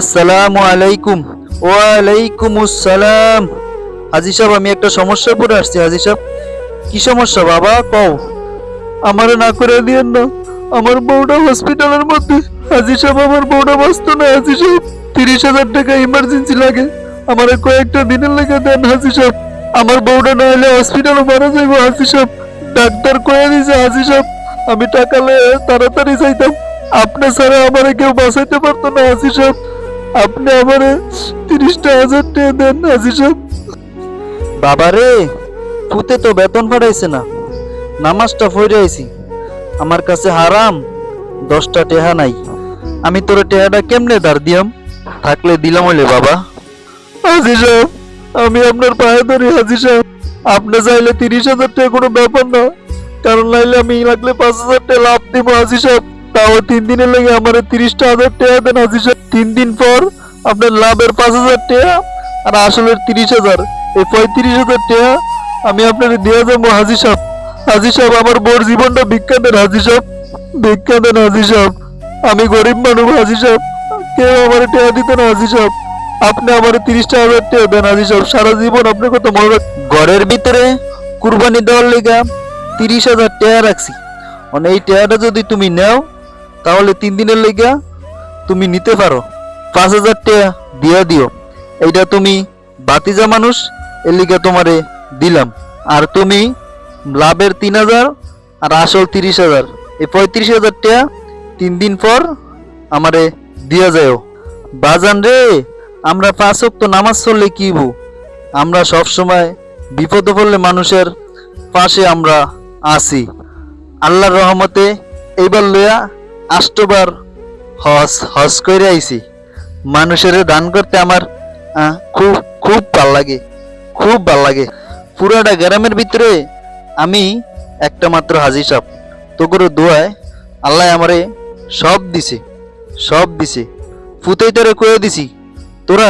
আসসালামু আলাইকুম। ওয়ালাইকুম আসসালাম হাজি সাহেব, আমি একটা সমস্যা পড়ে আসছি, হাজি সাহেব। কি সমস্যা বাবা? কও। আমারে না করে দিয়েন না। আমার বউটা হসপিটালের মধ্যে। হাজি সাহেব, আমার বউটা বাঁচত না হাজি সাহেব। তিরিশ হাজার টাকা ইমার্জেন্সি লাগে। আমার কয়েকটা দিনের লেগে দেন, হাজি সাহেব। আমার বউটা না হলে হসপিটালে মারা যাইব, হাজি সাহেব। ডাক্তার কয়ে দিয়েছে হাজি সাহেব, আমি টাকা তাড়াতাড়ি চাইতাম আপনি ছাড়া আমারে কেউ বাঁচাইতে পারতো না, হাজি সাহেব। আপনি আমারে তিরিশটা হাজার টাকা দেন হাজি সাহেব? বাবারে পুতে তো বেতন পাঠাইছে না। নামাজটা ফইরে আইছি। আমার কাছে হারাম দশটা টেহা নাই। আমি তোর টেহাটা কেমনে দাঁড় দিয়াম? থাকলে দিলাম হইলে বাবা। হাজি সাহেব আমি আপনার পায়ে ধরি হাজি সাহেব। আপনি চাইলে তিরিশ হাজার টাকা কোনো ব্যাপার না। কারণ লাইলে আমি লাগলে পাঁচ হাজার টাকা লাভ দিব হাজি সাহেব। তাও তিন দিনের লেগে আমার তিরিশটা হাজার টাকা দেন হাজি তিন দিন পর আপনার লাভের পাঁচ হাজার টাকা আর আসলের তিরিশ হাজার। এই পঁয়ত্রিশ হাজার টাকা আমি আপনার দিয়ে যাব, হাজি সাহেব। হাজি সাহেব, আমার বোর জীবনটা ভিক্ষা দেন, হাজি সাহেব। ভিক্ষা দেন, হাজি সাহেব। আমি গরিব মানুষ, হাজি সাহেব। কেউ আমার টাকা দিত না, হাজি সাহেব। আপনি আমার তিরিশটা হাজার টাকা দেন, হাজি সাহেব। সারা জীবন আপনার কথা মনে রাখ ঘরের ভিতরে কুরবানি দেওয়ার লেগা তিরিশ হাজার টাকা রাখছি। মানে এই টাকাটা যদি তুমি নেও তাহলে তিন দিনের লেগা তুমি নিতে পারো। পাঁচ হাজার টাকা দিয়া দিও। এইটা তুমি বাতিজা মানুষ, এর লিগা তোমারে দিলাম। আর তুমি লাভের তিন হাজার আর আসল তিরিশ হাজার। এই পঁয়ত্রিশ হাজার টাকা তিন দিন পর আমারে দিয়া যাও। বাজান রে, আমরা পাঁচ তো নামাজ চললে কি বু আমরা সব সময় বিপদে পড়লে মানুষের পাশে আমরা আছি। আল্লাহর রহমতে এইবার লইয়া আষ্টবার হজ হজ করে আইছি। মানুষের দান করতে আমার খুব খুব ভালো লাগে, খুব ভালো লাগে। পুরাটা গ্রামের ভিতরে আমি একটা মাত্র হাজি সাপ তো করে দোয়ায় আল্লাহ আমারে সব দিছে সব দিছে। ফুতেই তোরে কয়ে দিছি, তোরা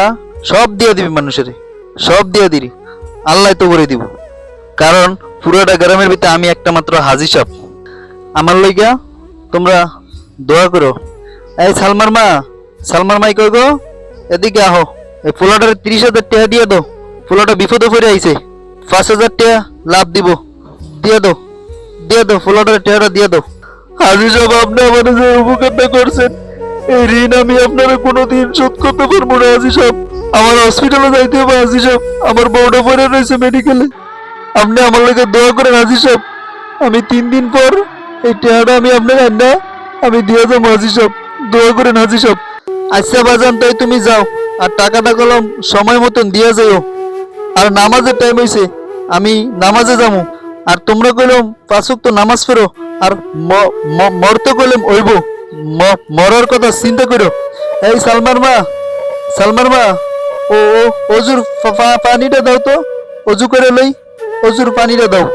সব দিয়ে দিবি মানুষের, সব দিয়ে দিবি। আল্লাহ তো করে দিব। কারণ পুরোটা গ্রামের ভিতরে আমি একটা মাত্র হাজি সাপ আমার লইগা তোমরা দোয়া করো। এই সালমার মা, সালমার মাই কই গো এদিকে আহো। এই ফুলাটার তিরিশ হাজার টাকা দিয়ে দাও। ফুলাটা বিপদে পড়ে আইছে। পাঁচ হাজার টাকা লাভ দিব। দিয়ে দাও। দিয়ে দাও, ফুলাটার টাকাটা দিয়ে দাও। হাজি সাহেব আপনি আমাদের যে উপকারটা করছেন। এই ঋণ আমি আপনারা কোনোদিন শোধ করতে পারব না হাজি সাহেব আমার হসপিটালে যাইতে হবে হাজি সাহেব আমার বউটা পড়ে রয়েছে মেডিকেলে আপনি আমার লোকে দোয়া করেন হাজি সাহেব আমি তিন দিন পর এই টাকাটা আমি আপনার না আমি দিয়ে যাব হাজি সাহেব। দোয়া করেন, হাজি সাহেব। আচ্ছা বাজান, তাই তুমি যাও। আর টাকাটা কলম সময় মতন দিয়ে যাইও। আর নামাজের টাইম হয়েছে আমি নামাজে যাব আর তোমরা কইলাম পাঁচক তো নামাজ পড়ো। আর মরতে কইলাম, ওইব। মরার কথা চিন্তা করো এই সালমার মা সালমার মা, ও অজুর পানিটা দাও তো। অজু করে লই অজুর পানিটা দাও।